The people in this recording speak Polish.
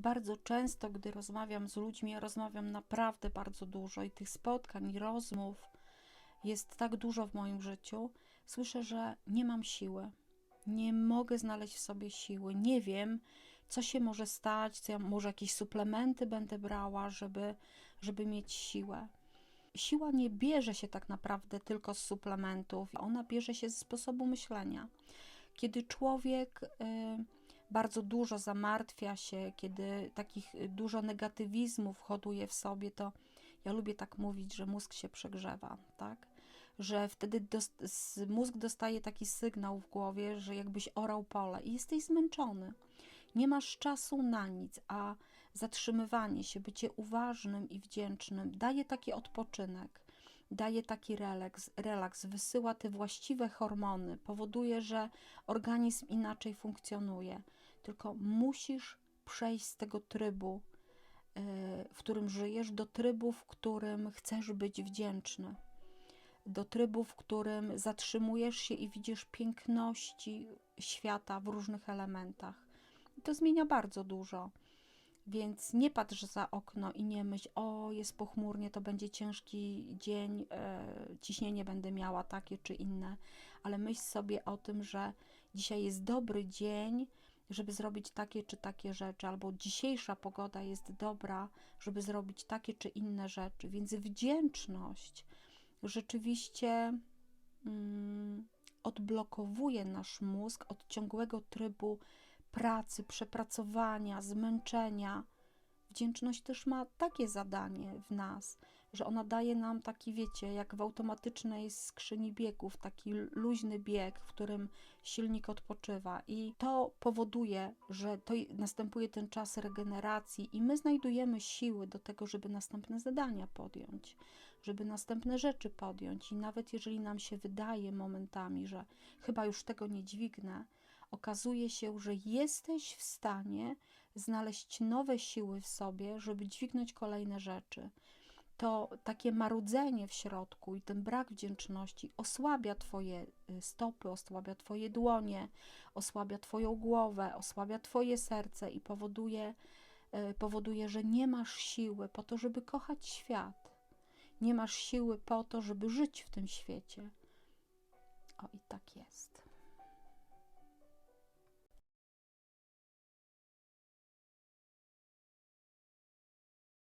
Bardzo często, gdy rozmawiam z ludźmi, ja rozmawiam naprawdę bardzo dużo i tych spotkań i rozmów jest tak dużo w moim życiu, słyszę, że nie mam siły. Nie mogę znaleźć w sobie siły. Nie wiem, co się może stać, co ja może jakieś suplementy będę brała, żeby, żeby mieć siłę. Siła nie bierze się tak naprawdę tylko z suplementów, ona bierze się ze sposobu myślenia. Kiedy człowiek y, bardzo dużo zamartwia się, kiedy takich y, dużo negatywizmów hoduje w sobie, to ja lubię tak mówić, że mózg się przegrzewa, tak? Że wtedy dos- s- mózg dostaje taki sygnał w głowie, że jakbyś orał pole i jesteś zmęczony. Nie masz czasu na nic, a zatrzymywanie się, bycie uważnym i wdzięcznym daje taki odpoczynek, daje taki relaks, relaks, wysyła te właściwe hormony, powoduje, że organizm inaczej funkcjonuje. Tylko musisz przejść z tego trybu, yy, w którym żyjesz, do trybu, w którym chcesz być wdzięczny. Do trybu, w którym zatrzymujesz się i widzisz piękności świata w różnych elementach. I to zmienia bardzo dużo. Więc nie patrz za okno i nie myśl, o jest pochmurnie, to będzie ciężki dzień, e, ciśnienie będę miała takie czy inne, ale myśl sobie o tym, że dzisiaj jest dobry dzień, żeby zrobić takie czy takie rzeczy, albo dzisiejsza pogoda jest dobra, żeby zrobić takie czy inne rzeczy. Więc wdzięczność rzeczywiście mm, odblokowuje nasz mózg od ciągłego trybu pracy, przepracowania, zmęczenia. Wdzięczność też ma takie zadanie w nas, że ona daje nam taki, wiecie, jak w automatycznej skrzyni biegów, taki luźny bieg, w którym silnik odpoczywa. I to powoduje, że to następuje ten czas regeneracji, i my znajdujemy siły do tego, żeby następne zadania podjąć, żeby następne rzeczy podjąć. I nawet jeżeli nam się wydaje momentami, że chyba już tego nie dźwignę, okazuje się, że jesteś w stanie znaleźć nowe siły w sobie, żeby dźwignąć kolejne rzeczy. To takie marudzenie w środku i ten brak wdzięczności osłabia Twoje y, stopy, osłabia Twoje dłonie, osłabia Twoją głowę, osłabia Twoje serce i powoduje, y, powoduje, że nie masz siły po to, żeby kochać świat. Nie masz siły po to, żeby żyć w tym świecie. O, i tak jest.